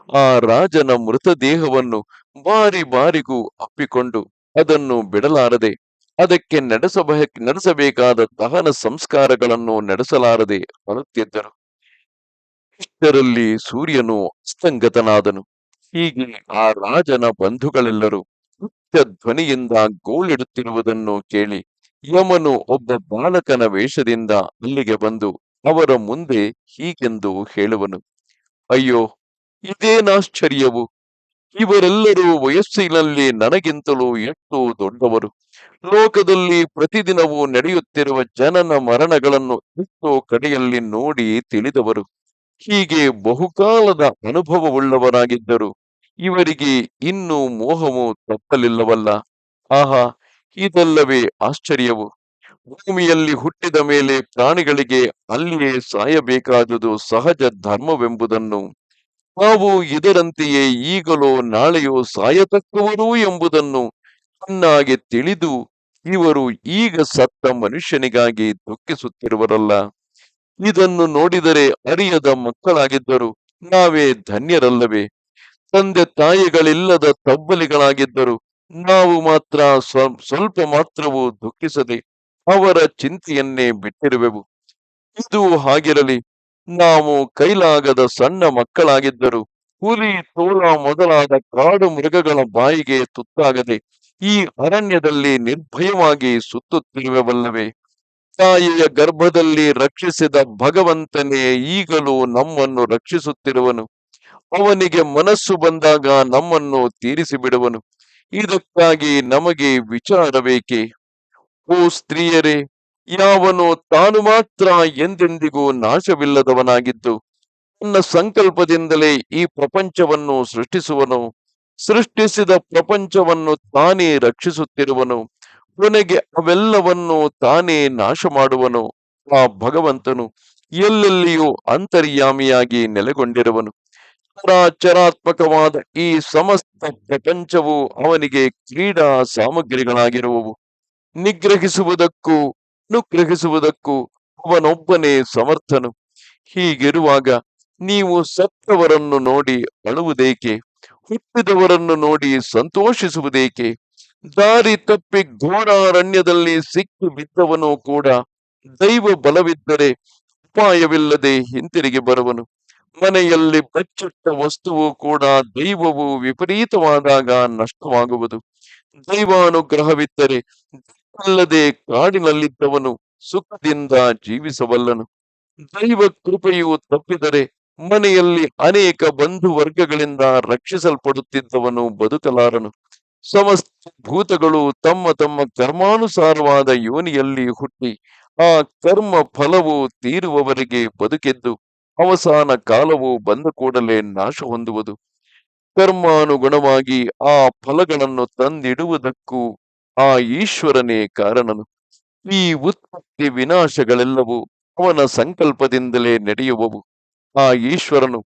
ಆ ರಾಜನ ಮೃತದೇಹವನ್ನು ಬಾರಿ ಬಾರಿಗೂ ಅಪ್ಪಿಕೊಂಡು ಅದನ್ನು ಬಿಡಲಾರದೆ, ಅದಕ್ಕೆ ನಡೆಸಬಹ ನಡೆಸಬೇಕಾದ ದಹನ ಸಂಸ್ಕಾರಗಳನ್ನು ನಡೆಸಲಾರದೆ ಬರುತ್ತಿದ್ದರು ಇಷ್ಟರಲ್ಲಿ ಸೂರ್ಯನು ಅಸ್ತಂಗತನಾದನು. ಹೀಗೆ ಆ ರಾಜನ ಬಂಧುಗಳೆಲ್ಲರೂ ನೃತ್ಯ ಧ್ವನಿಯಿಂದ ಗೋಳಿಡುತ್ತಿರುವುದನ್ನು ಕೇಳಿ ಯಮನು ಒಬ್ಬ ಬಾಲಕನ ವೇಷದಿಂದ ಅಲ್ಲಿಗೆ ಬಂದು ಅವರ ಮುಂದೆ ಹೀಗೆಂದು ಹೇಳುವನು. ಅಯ್ಯೋ, ಇದೇನಾಶ್ಚರ್ಯವು? ಇವರೆಲ್ಲರೂ ವಯಸ್ಸಿನಲ್ಲಿ ನನಗಿಂತಲೂ ಎಷ್ಟು ದೊಡ್ಡವರು. ಲೋಕದಲ್ಲಿ ಪ್ರತಿದಿನವೂ ನಡೆಯುತ್ತಿರುವ ಜನನ ಮರಣಗಳನ್ನು ಎಷ್ಟೋ ಕಡೆಯಲ್ಲಿ ನೋಡಿ ತಿಳಿದವರು. ಹೀಗೆ ಬಹುಕಾಲದ ಅನುಭವವುಳ್ಳವರಾಗಿದ್ದರು. ಇವರಿಗೆ ಇನ್ನೂ ಮೋಹವು ತಪ್ಪಲಿಲ್ಲವಲ್ಲ. ಆಹಾ ಇದಲ್ಲವೇ ಆಶ್ಚರ್ಯವು. ಭೂಮಿಯಲ್ಲಿ ಹುಟ್ಟಿದ ಮೇಲೆ ಪ್ರಾಣಿಗಳಿಗೆ ಅಲ್ಲಿಯೇ ಸಾಯಬೇಕಾದುದು ಸಹಜ ಧರ್ಮವೆಂಬುದನ್ನು. ನಾವು ಇದರಂತೆಯೇ ಈಗಲೋ ನಾಳೆಯೋ ಸಾಯತಕ್ಕವರು ಎಂಬುದನ್ನು ಚೆನ್ನಾಗಿ ತಿಳಿದು ಇವರು ಈಗ ಸತ್ತ ಮನುಷ್ಯನಿಗಾಗಿ ದುಃಖಿಸುತ್ತಿರುವರಲ್ಲ. ಇದನ್ನು ನೋಡಿದರೆ ಅರಿಯದ ಮಕ್ಕಳಾಗಿದ್ದರು. ನಾವೇ ಧನ್ಯರಲ್ಲವೇ. ತಂದೆ ತಾಯಿಗಳಿಲ್ಲದ ತಬ್ಬಲಿಗಳಾಗಿದ್ದರು. ನಾವು ಮಾತ್ರ ಸ್ವ- ಸ್ವಲ್ಪ ಮಾತ್ರವೂ ದುಃಖಿಸದೆ ಅವರ ಚಿಂತೆಯನ್ನೇ ಬಿಟ್ಟಿರುವೆವು. ಇದು ಹಾಗಿರಲಿ. ನಾವು ಕೈಲಾಗದ ಸಣ್ಣ ಮಕ್ಕಳಾಗಿದ್ದರು, ಹುಲಿ, ತೋಳ ಮೊದಲಾದ ಕಾಡು ಮೃಗಗಳ ಬಾಯಿಗೆ ತುತ್ತಾಗದೆ ಈ ಅರಣ್ಯದಲ್ಲಿ ನಿರ್ಭಯವಾಗಿ ಸುತ್ತುತ್ತಿರುವೆವಲ್ಲವೇ? ತಾಯಿಯ ಗರ್ಭದಲ್ಲಿ ರಕ್ಷಿಸಿದ ಭಗವಂತನೇ ಈಗಲೂ ನಮ್ಮನ್ನು ರಕ್ಷಿಸುತ್ತಿರುವನು. ಅವನಿಗೆ ಮನಸ್ಸು ಬಂದಾಗ ನಮ್ಮನ್ನು ತೀರಿಸಿ ಬಿಡುವನು ಇದಕ್ಕಾಗಿ ನಮಗೆ ವಿಚಾರಬೇಕೆ? ಓ ಸ್ತ್ರೀಯರೇ, ಯಾವನು ತಾನು ಮಾತ್ರ ಎಂದೆಂದಿಗೂ ನಾಶವಿಲ್ಲದವನಾಗಿದ್ದು, ತನ್ನ ಸಂಕಲ್ಪದಿಂದಲೇ ಈ ಪ್ರಪಂಚವನ್ನು ಸೃಷ್ಟಿಸುವನು, ಸೃಷ್ಟಿಸಿದ ಪ್ರಪಂಚವನ್ನು ತಾನೇ ರಕ್ಷಿಸುತ್ತಿರುವನು, ಕೊನೆಗೆ ಅವೆಲ್ಲವನ್ನು ತಾನೇ ನಾಶ ಮಾಡುವನು ಆ ಭಗವಂತನು ಎಲ್ಲೆಲ್ಲಿಯೂ ಅಂತರ್ಯಾಮಿಯಾಗಿ ನೆಲೆಗೊಂಡಿರುವನು. ಚರಾತ್ಮಕವಾದ ಈ ಸಮಸ್ತ ಪ್ರಪಂಚವು ಅವನಿಗೆ ಕ್ರೀಡಾ ಸಾಮಗ್ರಿಗಳಾಗಿರುವವು. ನಿಗ್ರಹಿಸುವುದಕ್ಕೂ ಅನುಗ್ರಹಿಸುವುದಕ್ಕೂ ಅವನೊಬ್ಬನೇ ಸಮರ್ಥನು. ಹೀಗಿರುವಾಗ ನೀವು ಸತ್ತವರನ್ನು ನೋಡಿ ಅಳುವುದೇಕೆ? ಹುಟ್ಟಿದವರನ್ನು ನೋಡಿ ಸಂತೋಷಿಸುವುದೇಕೆ? ದಾರಿ ತಪ್ಪಿ ಘೋರಾರಣ್ಯದಲ್ಲಿ ಸಿಕ್ಕಿ ಬಿದ್ದವನು ಕೂಡ ದೈವ ಬಲವಿದ್ದರೆ ಉಪಾಯವಿಲ್ಲದೆ ಹಿಂತಿರುಗಿ ಬರುವನು. ಮನೆಯಲ್ಲಿ ಬಚ್ಚಿಟ್ಟ ವಸ್ತುವು ಕೂಡ ದೈವವು ವಿಪರೀತವಾದಾಗ ನಷ್ಟವಾಗುವುದು. ದೈವಾನುಗ್ರಹವಿದ್ದರೆ ಅಲ್ಲದೆ ಕಾಡಿನಲ್ಲಿದ್ದವನು ಸುಖದಿಂದ ಜೀವಿಸಬಲ್ಲನು. ದೈವ ಕೃಪೆಯು ತಪ್ಪಿದರೆ ಮನೆಯಲ್ಲಿ ಅನೇಕ ಬಂಧು ವರ್ಗಗಳಿಂದ ರಕ್ಷಿಸಲ್ಪಡುತ್ತಿದ್ದವನು ಬದುಕಲಾರನು. ಸಮಸ್ತ ಭೂತಗಳು ತಮ್ಮ ತಮ್ಮ ಕರ್ಮಾನುಸಾರವಾದ ಯೋನಿಯಲ್ಲಿ ಹುಟ್ಟಿ ಆ ಕರ್ಮ ಫಲವು ತೀರುವವರೆಗೆ ಬದುಕಿದ್ದು ಅವಸಾನ ಕಾಲವು ಬಂದ ಕೂಡಲೇ ನಾಶ ಹೊಂದುವುದು. ಕರ್ಮಾನುಗುಣವಾಗಿ ಆ ಫಲಗಳನ್ನು ತಂದಿಡುವುದಕ್ಕೂ ಆ ಈಶ್ವರನೇ ಕಾರಣನು. ಈ ಉತ್ಪತ್ತಿ ವಿನಾಶಗಳೆಲ್ಲವೂ ಅವನ ಸಂಕಲ್ಪದಿಂದಲೇ ನಡೆಯುವವು. ಆ ಈಶ್ವರನು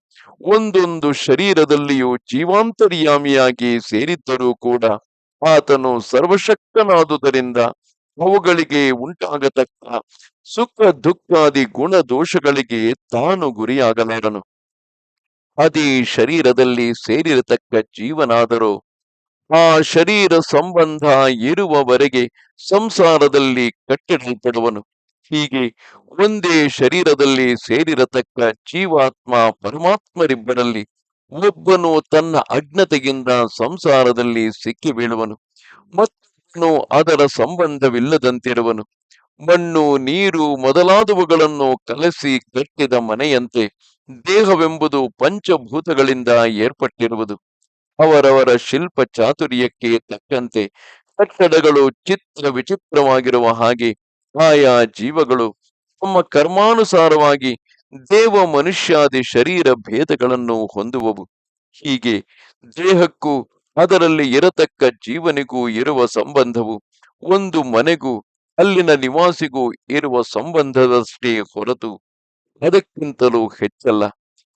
ಒಂದೊಂದು ಶರೀರದಲ್ಲಿಯೂ ಜೀವಾಂತರ್ಯಾಮಿಯಾಗಿ ಸೇರಿದ್ದರೂ ಕೂಡ ಆತನು ಸರ್ವಶಕ್ತನಾದುದರಿಂದ ಅವುಗಳಿಗೆ ಉಂಟಾಗತಕ್ಕ ಸುಖ ದುಃಖಾದಿ ಗುಣ ದೋಷಗಳಿಗೆ ತಾನು ಗುರಿಯಾಗಲಾರನು. ಅದೇ ಶರೀರದಲ್ಲಿ ಸೇರಿರತಕ್ಕ ಜೀವನಾದರೂ ಆ ಶರೀರ ಸಂಬಂಧ ಇರುವವರೆಗೆ ಸಂಸಾರದಲ್ಲಿ ಕಟ್ಟಿಡಲ್ಪಡುವನು. ಹೀಗೆ ಒಂದೇ ಶರೀರದಲ್ಲಿ ಸೇರಿರತಕ್ಕ ಜೀವಾತ್ಮ ಪರಮಾತ್ಮರಿಬ್ಬರಲ್ಲಿ ಒಬ್ಬನು ತನ್ನ ಅಜ್ಞತೆಯಿಂದ ಸಂಸಾರದಲ್ಲಿ ಸಿಕ್ಕಿ ಬೀಳುವನು. ಮತ್ತೊಬ್ಬನು ಅದರ ಸಂಬಂಧವಿಲ್ಲದಂತಿರುವನು. ಮಣ್ಣು, ನೀರು ಮೊದಲಾದವುಗಳನ್ನು ಕಲಸಿ ಕಟ್ಟಿದ ಮನೆಯಂತೆ ದೇಹವೆಂಬುದು ಪಂಚಭೂತಗಳಿಂದ ಏರ್ಪಟ್ಟಿರುವುದು. ಅವರವರ ಶಿಲ್ಪ ಚಾತುರ್ಯಕ್ಕೆ ತಕ್ಕಂತೆ ಕಟ್ಟಡಗಳು ಚಿತ್ರ ವಿಚಿತ್ರವಾಗಿರುವ ಹಾಗೆ ಆಯಾ ಜೀವಗಳು ತಮ್ಮ ಕರ್ಮಾನುಸಾರವಾಗಿ ದೇವ ಮನುಷ್ಯಾದಿ ಶರೀರ ಭೇದಗಳನ್ನು ಹೊಂದುವವು. ಹೀಗೆ ದೇಹಕ್ಕೂ ಅದರಲ್ಲಿ ಇರತಕ್ಕ ಜೀವನಿಗೂ ಇರುವ ಸಂಬಂಧವು ಒಂದು ಮನೆಗೂ ಅಲ್ಲಿನ ನಿವಾಸಿಗೂ ಇರುವ ಸಂಬಂಧದಷ್ಟೇ ಹೊರತು ಅದಕ್ಕಿಂತಲೂ ಹೆಚ್ಚಲ್ಲ.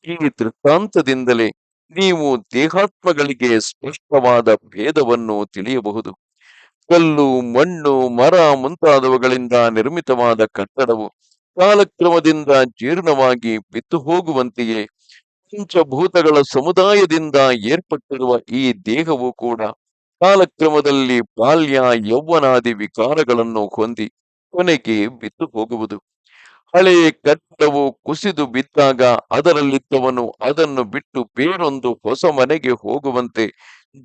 ಈ ದೃಷ್ಟಾಂತದಿಂದಲೇ ನೀವು ದೇಹಾತ್ಮಗಳಿಗೆ ಸ್ಪಷ್ಟವಾದ ಭೇದವನ್ನು ತಿಳಿಯಬಹುದು. ಕಲ್ಲು, ಮಣ್ಣು, ಮರ ಮುಂತಾದವುಗಳಿಂದ ನಿರ್ಮಿತವಾದ ಕಟ್ಟಡವು ಕಾಲಕ್ರಮದಿಂದ ಜೀರ್ಣವಾಗಿ ಬಿತ್ತು ಹೋಗುವಂತೆಯೇ ಪಂಚಭೂತಗಳ ಸಮುದಾಯದಿಂದ ಏರ್ಪಟ್ಟಿರುವ ಈ ದೇಹವು ಕೂಡ ಕಾಲಕ್ರಮದಲ್ಲಿ ಬಾಲ್ಯ, ಯೌವನಾದಿ ವಿಕಾರಗಳನ್ನು ಹೊಂದಿ ಕೊನೆಗೆ ಬಿತ್ತು ಹೋಗುವುದು. ಹಳೆ ಕಟ್ಟಡವು ಕುಸಿದು ಬಿದ್ದಾಗ ಅದರಲ್ಲಿದ್ದವನು ಅದನ್ನು ಬಿಟ್ಟು ಬೇರೊಂದು ಹೊಸ ಮನೆಗೆ ಹೋಗುವಂತೆ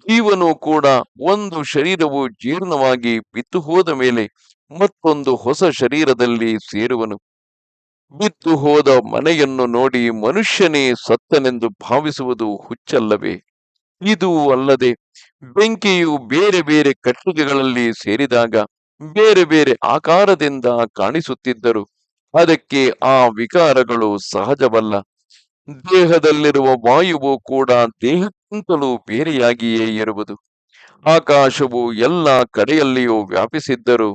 ಜೀವನು ಕೂಡ ಒಂದು ಶರೀರವು ಜೀರ್ಣವಾಗಿ ಬಿದ್ದು ಹೋದ ಮೇಲೆ ಮತ್ತೊಂದು ಹೊಸ ಶರೀರದಲ್ಲಿ ಸೇರುವನು. ಬಿತ್ತು ಹೋದ ಮನೆಯನ್ನು ನೋಡಿ ಮನುಷ್ಯನೇ ಸತ್ತನೆಂದು ಭಾವಿಸುವುದು ಹುಚ್ಚಲ್ಲವೇ? ಇದು ಅಲ್ಲದೆ ಬೆಂಕಿಯು ಬೇರೆ ಬೇರೆ ಕಟ್ಟಿಗೆಗಳಲ್ಲಿ ಸೇರಿದಾಗ ಬೇರೆ ಬೇರೆ ಆಕಾರದಿಂದ ಕಾಣಿಸುತ್ತಿದ್ದರು. ಅದಕ್ಕೆ ಆ ವಿಕಾರಗಳು ಸಹಜವಲ್ಲ. ದೇಹದಲ್ಲಿರುವ ವಾಯುವು ಕೂಡ ದೇಹಕ್ಕಿಂತಲೂ ಬೇರೆಯಾಗಿಯೇ ಇರುವುದು. ಆಕಾಶವು ಎಲ್ಲ ಕಡೆಯಲ್ಲಿಯೂ ವ್ಯಾಪಿಸಿದ್ದರೂ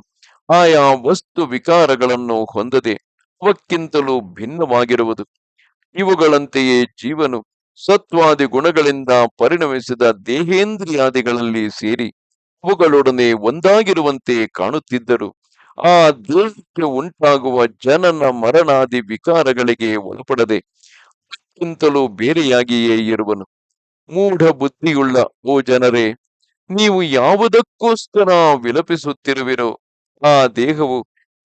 ಆಯಾ ವಸ್ತು ವಿಕಾರಗಳನ್ನು ಹೊಂದದೆ ಅವಕ್ಕಿಂತಲೂ ಭಿನ್ನವಾಗಿರುವುದು. ಇವುಗಳಂತೆಯೇ ಜೀವನು ಸತ್ವಾದಿ ಗುಣಗಳಿಂದ ಪರಿಣಮಿಸಿದ ದೇಹೇಂದ್ರಿಯಾದಿಗಳಲ್ಲಿ ಸೇರಿ ಅವುಗಳೊಡನೆ ಒಂದಾಗಿರುವಂತೆ ಕಾಣುತ್ತಿದ್ದರು. ಆ ದೇಹಕ್ಕೆ ಉಂಟಾಗುವ ಜನನ ಮರಣಾದಿ ವಿಕಾರಗಳಿಗೆ ಒಳಪಡದೆ ಕ್ಕಿಂತಲೂ ಬೇರೆಯಾಗಿಯೇ ಇರುವನು. ಮೂಢ ಬುದ್ಧಿಯುಳ್ಳ, ಓ ಜನರೇ, ನೀವು ಯಾವುದಕ್ಕೋಸ್ಕರ ವಿಲಪಿಸುತ್ತಿರುವಿರೋ ಆ ದೇಹವು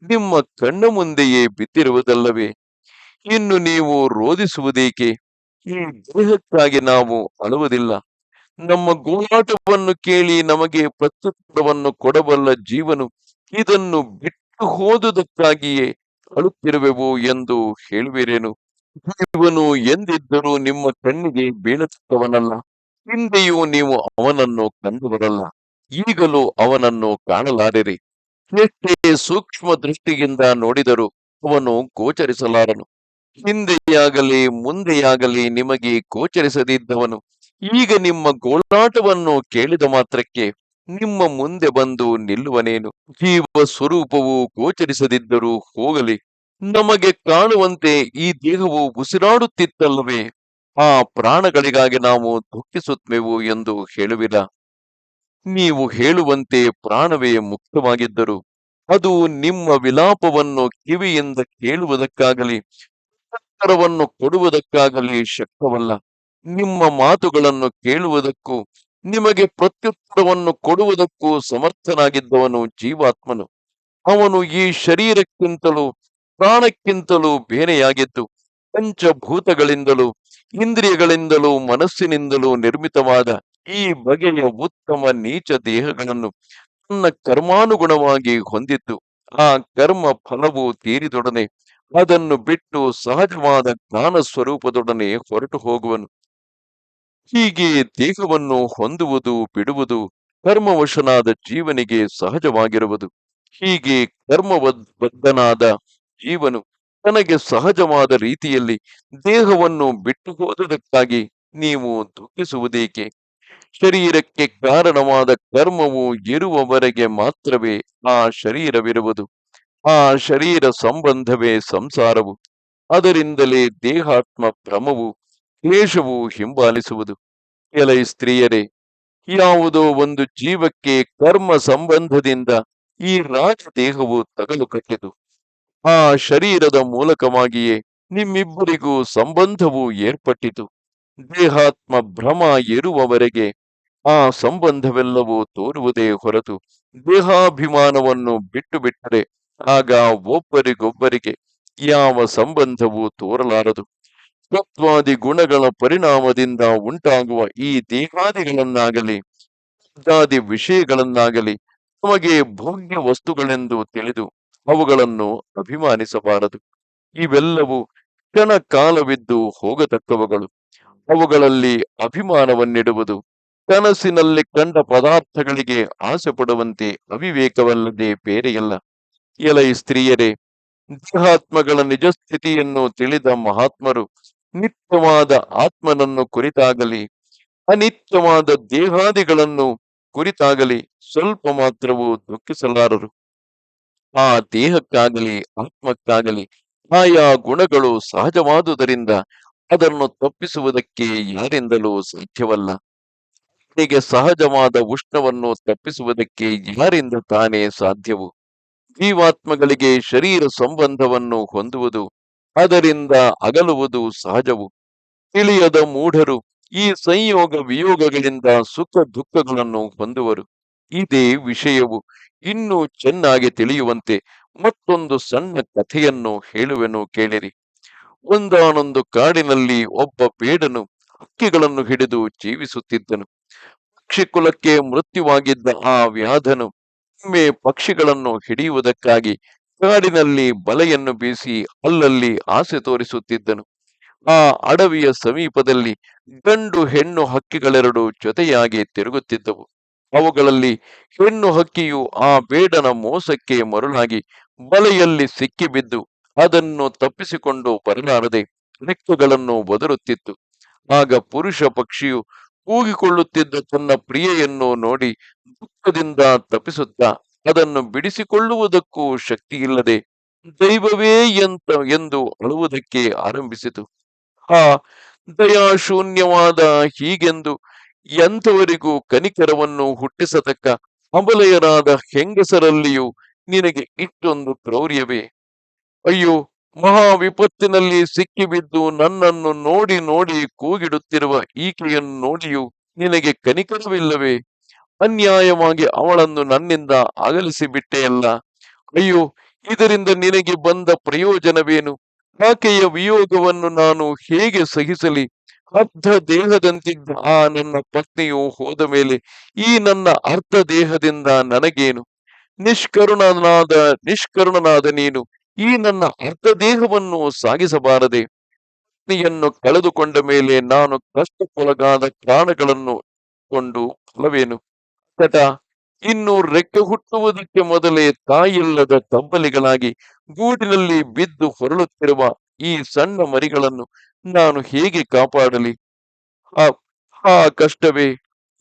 ನಿಮ್ಮ ಕಣ್ಣ ಮುಂದೆಯೇ ಬಿದ್ದಿರುವುದಲ್ಲವೇ? ಇನ್ನು ನೀವು ರೋಧಿಸುವುದೇಕೆ? ಈ ದೇಹಕ್ಕಾಗಿ ನಾವು ಅಳುವುದಿಲ್ಲ. ನಮ್ಮ ಗೋಳಾಟವನ್ನು ಕೇಳಿ ನಮಗೆ ಪ್ರತ್ಯುತ್ತರವನ್ನು ಕೊಡಬಲ್ಲ ಜೀವನು ಇದನ್ನು ಬಿಟ್ಟು ಹೋದುದಕ್ಕಾಗಿಯೇ ಅಳುತ್ತಿರುವೆವು ಎಂದು ಹೇಳುವಿರೇನು? ಜೀವನು ಎಂದಿದ್ದರೂ ನಿಮ್ಮ ಕಣ್ಣಿಗೆ ಬೀಳುತ್ತವನಲ್ಲ ಹಿಂದೆಯೂ ನೀವು ಅವನನ್ನು ಕಂಡುಬರಲ್ಲ ಈಗಲೂ ಅವನನ್ನು ಕಾಣಲಾರಿರಿ. ಎಷ್ಟೇ ಸೂಕ್ಷ್ಮ ದೃಷ್ಟಿಯಿಂದ ನೋಡಿದರೂ ಅವನು ಗೋಚರಿಸಲಾರನು. ಹಿಂದೆಯಾಗಲಿ ಮುಂದೆಯಾಗಲಿ ನಿಮಗೆ ಗೋಚರಿಸದಿದ್ದವನು. ಈಗ ನಿಮ್ಮ ಗೋಳಾಟವನ್ನು ಕೇಳಿದ ಮಾತ್ರಕ್ಕೆ ನಿಮ್ಮ ಮುಂದೆ ಬಂದು ನಿಲ್ಲುವನೇನು? ಜೀವ ಸ್ವರೂಪವು ಗೋಚರಿಸದಿದ್ದರೂ ಹೋಗಲಿ. ನಮಗೆ ಕಾಣುವಂತೆ ಈ ದೇಹವು ಉಸಿರಾಡುತ್ತಿತ್ತಲ್ಲವೇ? ಆ ಪ್ರಾಣಗಳಿಗಾಗಿ ನಾವು ದುಃಖಿಸುತ್ತೇವು ಎಂದು ಹೇಳುವಿರ? ನೀವು ಹೇಳುವಂತೆ ಪ್ರಾಣವೇ ಮುಕ್ತವಾಗಿದ್ದರು ಅದು ನಿಮ್ಮ ವಿಲಾಪವನ್ನು ಕಿವಿಯಿಂದ ಕೇಳುವುದಕ್ಕಾಗಲಿ, ಉತ್ತರವನ್ನು ಕೊಡುವುದಕ್ಕಾಗಲಿ ಶಕ್ತವಲ್ಲ. ನಿಮ್ಮ ಮಾತುಗಳನ್ನು ಕೇಳುವುದಕ್ಕೂ, ನಿಮಗೆ ಪ್ರತ್ಯುತ್ತರವನ್ನು ಕೊಡುವುದಕ್ಕೂ ಸಮರ್ಥನಾಗಿದ್ದವನು ಜೀವಾತ್ಮನು. ಅವನು ಈ ಶರೀರಕ್ಕಿಂತಲೂ, ಪ್ರಾಣಕ್ಕಿಂತಲೂ ಬೇರೆಯಾಗಿದ್ದು, ಪಂಚಭೂತಗಳಿಂದಲೂ, ಇಂದ್ರಿಯಗಳಿಂದಲೂ, ಮನಸ್ಸಿನಿಂದಲೂ ನಿರ್ಮಿತವಾದ ಈ ಬಗೆಯ ಉತ್ತಮ ನೀಚ ದೇಹಗಳನ್ನು ತನ್ನ ಕರ್ಮಾನುಗುಣವಾಗಿ ಹೊಂದಿದ್ದು, ಆ ಕರ್ಮ ಫಲವು ತೀರಿದೊಡನೆ ಅದನ್ನು ಬಿಟ್ಟು ಸಹಜವಾದ ಜ್ಞಾನ ಸ್ವರೂಪದೊಡನೆ ಹೊರಟು ಹೋಗುವನು. ಹೀಗೆ ದೇಹವನ್ನು ಹೊಂದುವುದು, ಬಿಡುವುದು ಕರ್ಮವಶನಾದ ಜೀವನಿಗೆ ಸಹಜವಾಗಿರುವುದು. ಹೀಗೆ ಕರ್ಮಬದ್ಧನಾದ ಜೀವನು ತನಗೆ ಸಹಜವಾದ ರೀತಿಯಲ್ಲಿ ದೇಹವನ್ನು ಬಿಟ್ಟು ಹೋದುದಕ್ಕಾಗಿ ನೀವು ದುಃಖಿಸುವುದೇಕೆ? ಶರೀರಕ್ಕೆ ಕಾರಣವಾದ ಕರ್ಮವು ಇರುವವರೆಗೆ ಮಾತ್ರವೇ ಆ ಶರೀರವಿರುವುದು. ಆ ಶರೀರ ಸಂಬಂಧವೇ ಸಂಸಾರವು. ಅದರಿಂದಲೇ ದೇಹಾತ್ಮ ಭ್ರಮವು, ಕ್ಲೇಶವು ಹಿಂಬಾಲಿಸುವುದು. ಕೆಲ ಸ್ತ್ರೀಯರೇ, ಯಾವುದೋ ಒಂದು ಜೀವಕ್ಕೆ ಕರ್ಮ ಸಂಬಂಧದಿಂದ ಈ ರಾಜದೇಹವು ತಗಲು ಕಟ್ಟಿತು. ಆ ಶರೀರದ ಮೂಲಕವಾಗಿಯೇ ನಿಮ್ಮಿಬ್ಬರಿಗೂ ಸಂಬಂಧವು ಏರ್ಪಟ್ಟಿತು. ದೇಹಾತ್ಮ ಭ್ರಮ ಇರುವವರೆಗೆ ಆ ಸಂಬಂಧವೆಲ್ಲವೂ ತೋರುವುದೇ ಹೊರತು ದೇಹಾಭಿಮಾನವನ್ನು ಬಿಟ್ಟು ಬಿಟ್ಟರೆ ಆಗ ಒಬ್ಬರಿಗೊಬ್ಬರಿಗೆ ಯಾವ ಸಂಬಂಧವೂ ತೋರಲಾರದು. ಸತ್ವಾದಿ ಗುಣಗಳ ಪರಿಣಾಮದಿಂದ ಉಂಟಾಗುವ ಈ ದೇಹಾದಿಗಳನ್ನಾಗಲಿ ಶಬ್ದಾದಿ ವಿಷಯಗಳನ್ನಾಗಲಿ ನಮಗೆ ಭೋಗ್ಯ ವಸ್ತುಗಳೆಂದು ತಿಳಿದು ಅವುಗಳನ್ನು ಅಭಿಮಾನಿಸಬಾರದು. ಇವೆಲ್ಲವೂ ಕ್ಷಣ ಕಾಲವಿದ್ದು ಹೋಗತಕ್ಕವುಗಳು. ಅವುಗಳಲ್ಲಿ ಅಭಿಮಾನವನ್ನಿಡುವುದು ಕನಸಿನಲ್ಲಿ ಕಂಡ ಪದಾರ್ಥಗಳಿಗೆ ಆಸೆ ಪಡುವಂತೆ ಅವಿವೇಕವಲ್ಲದೆ ಬೇರೆಯಲ್ಲ. ಎಲೈ ಸ್ತ್ರೀಯರೇ, ದೇಹಾತ್ಮಗಳ ನಿಜ ಸ್ಥಿತಿಯನ್ನು ತಿಳಿದ ಮಹಾತ್ಮರು ನಿತ್ಯವಾದ ಆತ್ಮನನ್ನು ಕುರಿತಾಗಲಿ, ಅನಿತ್ಯವಾದ ದೇಹಾದಿಗಳನ್ನು ಕುರಿತಾಗಲಿ ಸ್ವಲ್ಪ ಮಾತ್ರವೂ ದುಃಖಿಸಲಾರರು. ಆ ದೇಹಕ್ಕಾಗಲಿ, ಆತ್ಮಕ್ಕಾಗಲಿ ಆಯಾ ಗುಣಗಳು ಸಹಜವಾದುದರಿಂದ ಅದನ್ನು ತಪ್ಪಿಸುವುದಕ್ಕೆ ಯಾರಿಂದಲೂ ಸಾಧ್ಯವಲ್ಲ. ಹೀಗೆ ಸಹಜವಾದ ಉಷ್ಣವನ್ನು ತಪ್ಪಿಸುವುದಕ್ಕೆ ಯಾರಿಂದ ತಾನೇ ಸಾಧ್ಯವು? ಜೀವಾತ್ಮಗಳಿಗೆ ಶರೀರ ಸಂಬಂಧವನ್ನು ಹೊಂದುವುದು, ಅದರಿಂದ ಅಗಲುವುದು ಸಹಜವು? ತಿಳಿಯದ ಮೂಢರು ಈ ಸಂಯೋಗ ವಿಯೋಗಗಳಿಂದ ಸುಖ ದುಃಖಗಳನ್ನು ಹೊಂದುವರು. ಇದೇ ವಿಷಯವು ಇನ್ನೂ ಚೆನ್ನಾಗಿ ತಿಳಿಯುವಂತೆ ಮತ್ತೊಂದು ಸಣ್ಣ ಕಥೆಯನ್ನು ಹೇಳುವೆನು ಕೇಳಿರಿ. ಒಂದಾನೊಂದು ಕಾಡಿನಲ್ಲಿ ಒಬ್ಬ ಬೇಡನು ಹಕ್ಕಿಗಳನ್ನು ಹಿಡಿದು ಜೀವಿಸುತ್ತಿದ್ದನು. ಪಕ್ಷಿ ಕುಲಕ್ಕೆ ಮೃತ್ಯುವಾಗಿದ್ದ ಆ ವ್ಯಾಧನು ಒಮ್ಮೆ ಪಕ್ಷಿಗಳನ್ನು ಹಿಡಿಯುವುದಕ್ಕಾಗಿ ಕಾಡಿನಲ್ಲಿ ಬಲೆಯನ್ನು ಬೀಸಿ ಅಲ್ಲಲ್ಲಿ ಆಸೆ ತೋರಿಸುತ್ತಿದ್ದನು. ಆ ಅಡವಿಯ ಸಮೀಪದಲ್ಲಿ ಗಂಡು ಹೆಣ್ಣು ಹಕ್ಕಿಗಳೆರಡು ಜೊತೆಯಾಗಿ ತಿರುಗುತ್ತಿದ್ದವು. ಅವುಗಳಲ್ಲಿ ಹೆಣ್ಣು ಹಕ್ಕಿಯು ಆ ಬೇಡನ ಮೋಸಕ್ಕೆ ಮರುಳಾಗಿ ಬಲೆಯಲ್ಲಿ ಸಿಕ್ಕಿಬಿದ್ದು ಅದನ್ನು ತಪ್ಪಿಸಿಕೊಂಡು ಬರಲಾರದೆ ರೆಕ್ಕೆಗಳನ್ನು ಬದರುತ್ತಿತ್ತು ಆಗ ಪುರುಷ ಪಕ್ಷಿಯು ಕೂಗಿಕೊಳ್ಳುತ್ತಿದ್ದ ತನ್ನ ಪ್ರಿಯೆಯನ್ನು ನೋಡಿ ದುಃಖದಿಂದ ತಪ್ಪಿಸುತ್ತಾ ಅದನ್ನು ಬಿಡಿಸಿಕೊಳ್ಳುವುದಕ್ಕೂ ಶಕ್ತಿಯಿಲ್ಲದೆ ದೈವವೇ ಎಂತ ಎಂದು ಅಳುವುದಕ್ಕೆ ಆರಂಭಿಸಿತು. ಆ ದಯಾಶೂನ್ಯವಾದ ಹೀಗೆಂದು ಎಂಥವರಿಗೂ ಕನಿಕರವನ್ನು ಹುಟ್ಟಿಸತಕ್ಕ ಅಬಲೆಯರಾದ ಹೆಂಗಸರಲ್ಲಿಯೂ ನಿನಗೆ ಇಷ್ಟೊಂದು ಕ್ರೌರ್ಯವೇ ಅಯ್ಯೋ ಮಹಾ ವಿಪತ್ತಿನಲ್ಲಿ ಸಿಕ್ಕಿಬಿದ್ದು ನನ್ನನ್ನು ನೋಡಿ ನೋಡಿ ಕೂಗಿಡುತ್ತಿರುವ ಈಕೆಯನ್ನು ನೋಡಿಯೂ ನಿನಗೆ ಕನಿಕರವಿಲ್ಲವೇ? ಅನ್ಯಾಯವಾಗಿ ಅವಳನ್ನು ನನ್ನಿಂದ ಅಗಲಿಸಿ ಬಿಟ್ಟೆಯಲ್ಲ ಅಯ್ಯೋ, ಇದರಿಂದ ನಿನಗೆ ಬಂದ ಪ್ರಯೋಜನವೇನು? ಆಕೆಯ ವಿಯೋಗವನ್ನು ನಾನು ಹೇಗೆ ಸಹಿಸಲಿ? ಅರ್ಧ ದೇಹದಂತಿದ್ದ ಆ ನನ್ನ ಪತ್ನಿಯು ಹೋದ ಮೇಲೆ ಈ ನನ್ನ ಅರ್ಧ ದೇಹದಿಂದ ನನಗೇನು? ನಿಷ್ಕರುಣನಾದ ನಿಷ್ಕರುಣನಾದ ನೀನು ಈ ನನ್ನ ಅರ್ಧ ದೇಹವನ್ನು ಸಾಗಿಸಬಾರದೆ ಪತ್ನಿಯನ್ನು ಕಳೆದುಕೊಂಡ ಮೇಲೆ ನಾನು ಕಷ್ಟಕ್ಕೊಳಗಾದ ಪ್ರಾಣಗಳನ್ನು ಕೊಂಡು ಫಲವೇನು ತಟ ಇನ್ನು ರೆಕ್ಕೆ ಹುಟ್ಟುವುದಕ್ಕೆ ಮೊದಲೇ ತಾಯಿಲ್ಲದ ತಂಬಲಿಗಳಾಗಿ ಗೂಡಿನಲ್ಲಿ ಬಿದ್ದು ಹೊರಳುತ್ತಿರುವ ಈ ಸಣ್ಣ ಮರಿಗಳನ್ನು ನಾನು ಹೇಗೆ ಕಾಪಾಡಲಿ? ಆ ಕಷ್ಟವೇ?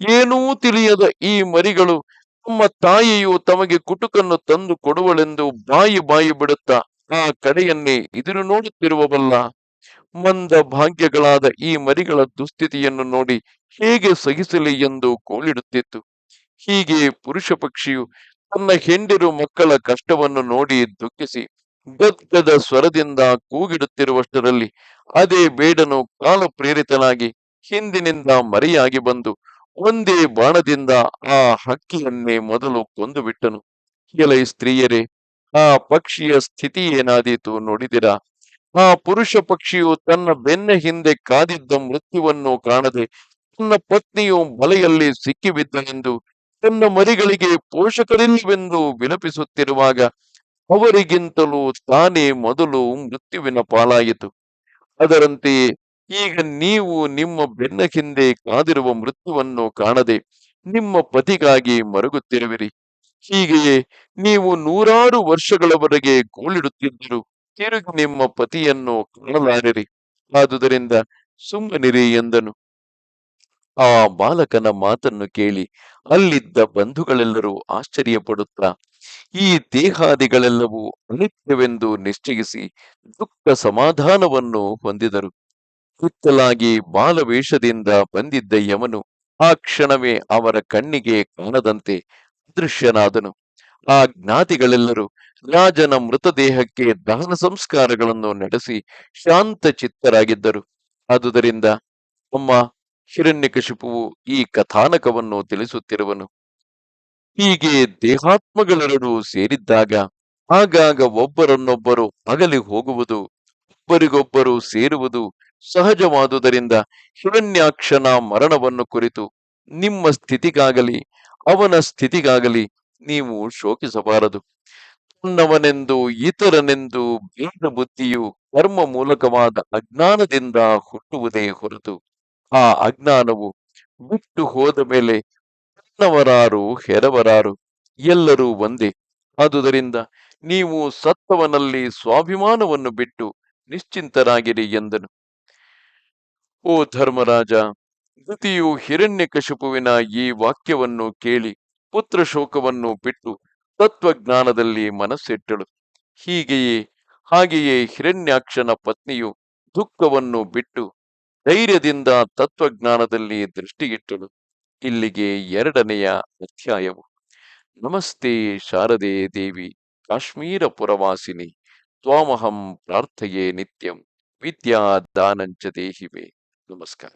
ಏನೂ ತಿಳಿಯದ ಈ ಮರಿಗಳು ತಮ್ಮ ತಾಯಿಯು ತಮಗೆ ಕುಟುಕನ್ನು ತಂದು ಕೊಡುವಳೆಂದು ಬಾಯಿ ಬಾಯಿ ಬಿಡುತ್ತಾ ಆ ಕಡೆಯನ್ನೇ ಇದಿರು ನೋಡುತ್ತಿರುವವಲ್ಲ. ಮಂದ ಭಾಗ್ಯಗಳಾದ ಈ ಮರಿಗಳ ದುಸ್ಥಿತಿಯನ್ನು ನೋಡಿ ಹೇಗೆ ಸಹಿಸಲಿ ಎಂದು ಕೋಲಿಡುತ್ತಿತ್ತು ಹೀಗೆ ಪುರುಷ ಪಕ್ಷಿಯು ತನ್ನ ಹೆಂಡಿರು ಮಕ್ಕಳ ಕಷ್ಟವನ್ನು ನೋಡಿ ದುಃಖಿಸಿ ಗದ್ಗದ ಸ್ವರದಿಂದ ಕೂಗಿಡುತ್ತಿರುವಷ್ಟರಲ್ಲಿ ಅದೇ ಬೇಡನು ಕಾಲ ಪ್ರೇರಿತನಾಗಿ ಹಿಂದಿನಿಂದ ಮರೆಯಾಗಿ ಬಂದು ಒಂದೇ ಬಾಣದಿಂದ ಆ ಹಕ್ಕಿಯನ್ನೇ ಮೊದಲು ಕೊಂದು ಬಿಟ್ಟನು. ಕೆಲೈ ಸ್ತ್ರೀಯರೇ, ಆ ಪಕ್ಷಿಯ ಸ್ಥಿತಿ ಏನಾದೀತು ನೋಡಿದಿರಾ? ಆ ಪುರುಷ ಪಕ್ಷಿಯು ತನ್ನ ಬೆನ್ನ ಹಿಂದೆ ಕಾದಿದ್ದ ಮೃತ್ಯುವನ್ನು ಕಾಣದೆ ತನ್ನ ಪತ್ನಿಯು ಬಲೆಯಲ್ಲಿ ಸಿಕ್ಕಿಬಿದ್ದನೆಂದು ತನ್ನ ಮರಿಗಳಿಗೆ ಪೋಷಕರಿಲ್ಲವೆಂದು ವಿನಪಿಸುತ್ತಿರುವಾಗ ಅವರಿಗಿಂತಲೂ ತಾನೇ ಮೊದಲು ಮೃತ್ಯುವಿನ ಪಾಲಾಯಿತು. ಅದರಂತೆಯೇ ಈಗ ನೀವು ನಿಮ್ಮ ಬೆನ್ನ ಹಿಂದೆ ಕಾದಿರುವ ಮೃತ್ಯುವನ್ನು ಕಾಣದೆ ನಿಮ್ಮ ಪತಿಗಾಗಿ ಮರುಗುತ್ತಿರುವಿರಿ. ಹೀಗೆಯೇ ನೀವು ನೂರಾರು ವರ್ಷಗಳವರೆಗೆ ಗೋಳಿಡುತ್ತಿದ್ದರು ತಿರುಗಿ ನಿಮ್ಮ ಪತಿಯನ್ನು ಕಾಣಲಾರಿರಿ. ಆದುದರಿಂದ ಸುಮ್ಮನಿರಿ ಎಂದನು. ಆ ಬಾಲಕನ ಮಾತನ್ನು ಕೇಳಿ ಅಲ್ಲಿದ್ದ ಬಂಧುಗಳೆಲ್ಲರೂ ಆಶ್ಚರ್ಯಪಡುತ್ತಾ, ಈ ದೇಹಾದಿಗಳೆಲ್ಲವೂ ಅನಿತ್ಯವೆಂದು ನಿಶ್ಚಯಿಸಿ ದುಃಖ ಸಮಾಧಾನವನ್ನು ಹೊಂದಿದರು. ಹುತ್ತಲಾಗಿ ಬಾಲವೇಷದಿಂದ ಬಂದಿದ್ದ ಯಮನು ಆ ಕ್ಷಣವೇ ಅವರ ಕಣ್ಣಿಗೆ ಕಾಣದಂತೆ ಅದೃಶ್ಯನಾದನು. ಆ ಜ್ಞಾತಿಗಳೆಲ್ಲರೂ ರಾಜನ ಮೃತದೇಹಕ್ಕೆ ದಹನ ಸಂಸ್ಕಾರಗಳನ್ನು ನಡೆಸಿ ಶಾಂತ ಚಿತ್ತರಾಗಿದ್ದರು. ಆದುದರಿಂದ ಅಮ್ಮ, ಹಿರಣ್ಯಕಶಿಪುವು ಈ ಕಥಾನಕವನ್ನು ತಿಳಿಸುತ್ತಿರುವನು. ಹೀಗೆ ದೇಹಾತ್ಮಗಳೆರಡೂ ಸೇರಿದ್ದಾಗ ಆಗಾಗ ಒಬ್ಬರನ್ನೊಬ್ಬರು ಅಗಲಿ ಹೋಗುವುದು, ಒಬ್ಬರಿಗೊಬ್ಬರು ಸೇರುವುದು ಸಹಜವಾದುದರಿಂದ ಹಿರಣ್ಯಾಕ್ಷನ ಮರಣವನ್ನು ಕುರಿತು ನಿಮ್ಮ ಸ್ಥಿತಿಗಾಗಲಿ, ಅವನ ಸ್ಥಿತಿಗಾಗಲಿ ನೀವು ಶೋಕಿಸಬಾರದು. ತನ್ನವನೆಂದು, ಇತರನೆಂದು ಭೇದ ಬುದ್ಧಿಯು ಕರ್ಮ ಮೂಲಕವಾದ ಅಜ್ಞಾನದಿಂದ ಹುಟ್ಟುವುದೇ ಹೊರತು, ಆ ಅಜ್ಞಾನವು ಬಿಟ್ಟು ಹೋದ ಮೇಲೆ ತನ್ನವರಾರು ಹೆರವರಾರು, ಎಲ್ಲರೂ ಒಂದೇ. ಆದುದರಿಂದ ನೀವು ಸತ್ತವನಲ್ಲಿ ಸ್ವಾಭಿಮಾನವನ್ನು ಬಿಟ್ಟು ನಿಶ್ಚಿಂತರಾಗಿರಿ ಎಂದನು. ಓ ಧರ್ಮರಾಜ, ಧೃತಿಯು ಹಿರಣ್ಯಕಶಿಪುವಿನ ಈ ವಾಕ್ಯವನ್ನು ಕೇಳಿ ಪುತ್ರ ಶೋಕವನ್ನು ಬಿಟ್ಟು ತತ್ವಜ್ಞಾನದಲ್ಲಿ ಮನಸ್ಸಿಟ್ಟಳು. ಹೀಗೆಯೇ, ಹಾಗೆಯೇ ಹಿರಣ್ಯಾಕ್ಷನ ಪತ್ನಿಯು ದುಃಖವನ್ನು ಬಿಟ್ಟು ಧೈರ್ಯದಿಂದ ತತ್ವಜ್ಞಾನದಲ್ಲಿ ದೃಷ್ಟಿಯಿಟ್ಟಳು. ಇಲ್ಲಿಗೆ ಎರಡನೆಯ ಅಧ್ಯಾಯವು. ನಮಸ್ತೆ ಶಾರದೆ ದೇವಿ, ಕಾಶ್ಮೀರ ಪುರವಾಸಿನಿ, ತ್ವಾಮಹಂ ಪ್ರಾರ್ಥೆಯೇ ನಿತ್ಯಂ ವಿದ್ಯಾ ದಾನಂಚ ದೇಹಿವೆ. namaskar